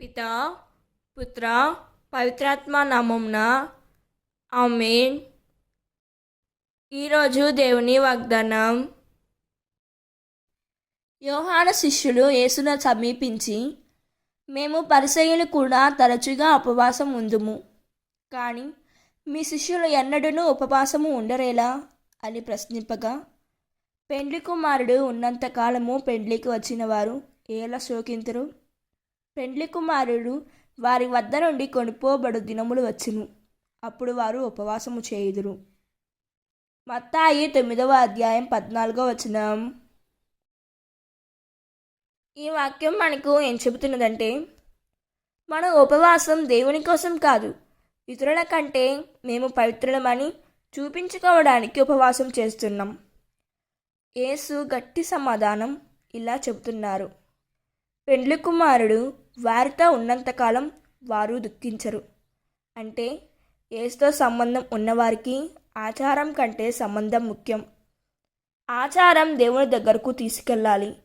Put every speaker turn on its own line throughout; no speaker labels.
పిత పుత్ర పవిత్రాత్మ నామంన ఆమెన్. ఈరోజు దేవుని వాగ్దానం. యోహాన శిష్యులు యేసును సమీపించి మేము పరిసయులు కూడా తరచుగా ఉపవాసం ఉందుము. కానీ మీ శిష్యులు ఎన్నడూనూ ఉపవాసము ఉండరేలా? అని ప్రశ్నింపగా పెండ్లి కుమారుడు ఉన్నంతకాలము పెండ్లికి వచ్చిన వారు ఏలా శోకింతురు? పెండ్లి కుమారుడు వారి వద్ద నుండి కొనుపోబడు దినములు వచ్చును. అప్పుడు వారు ఉపవాసము చేయుదురు. మత్తాయి తొమ్మిదవ అధ్యాయం పద్నాలుగో వచనం. ఈ వాక్యం మనకు ఏం చెబుతున్నదంటే మన ఉపవాసం దేవుని కోసం కాదు ఇతరుల కంటే మేము పవిత్రులమని చూపించుకోవడానికి ఉపవాసం చేస్తున్నాం. యేసు గట్టి సమాధానం ఇలా చెబుతున్నారు. పెండ్లి కుమారుడు వారితో ఉన్నంతకాలం వారు దుఃఖించరు. అంటే ఏసుతో సంబంధం ఉన్నవారికి ఆచారం కంటే సంబంధం ముఖ్యం. ఆచారం దేవుని దగ్గరకు తీసుకెళ్ళాలి.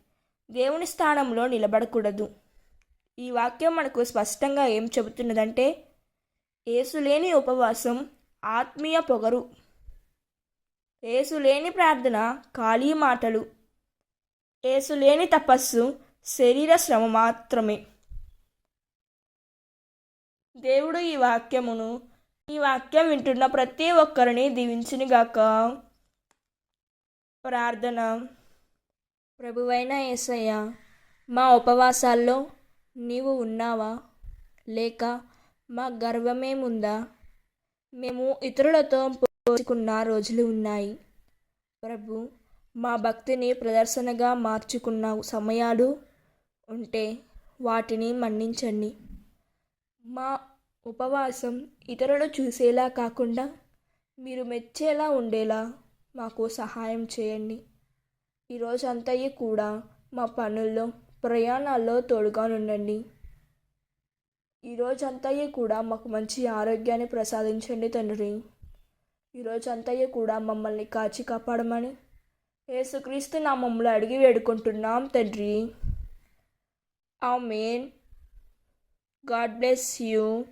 దేవుని స్థానంలో నిలబడకూడదు. ఈ వాక్యం మనకు స్పష్టంగా ఏం చెబుతున్నదంటే ఏసులేని ఉపవాసం ఆత్మీయ పొగరు. ఏసులేని ప్రార్థన ఖాళీ మాటలు. ఏసులేని తపస్సు శరీర శ్రమ మాత్రమే. దేవుడు ఈ వాక్యమును ఈ వాక్యం వింటున్న ప్రతి ఒక్కరిని దీవించునిగాక. ప్రార్థన. ప్రభువైన యేసయ్య మా ఉపవాసాల్లో నీవు ఉన్నావా? లేక మా గర్వమేముందా? మేము ఇతరులతో పోల్చుకున్న రోజులు ఉన్నాయి. ప్రభు మా భక్తిని ప్రదర్శనగా మార్చుకున్న సమయాలు ఉంటే వాటిని మన్నించండి. మా ఉపవాసం ఇతరులు చూసేలా కాకుండా మీరు మెచ్చేలా ఉండేలా మాకు సహాయం చేయండి. ఈరోజు అంతయ్య కూడా మా పనుల్లో ప్రయాణాల్లో తోడుగా ఉండండి ఈరోజు అంతయ్య కూడా మాకు మంచి ఆరోగ్యాన్ని ప్రసాదించండి తండ్రి. ఈరోజు అంతయ్య కూడా మమ్మల్ని కాచి కాపాడమని యేసుక్రీస్తు మమ్మల్ని అడిగి వేడుకుంటున్నాం తండ్రి. ఆ మెయిన్ God bless you.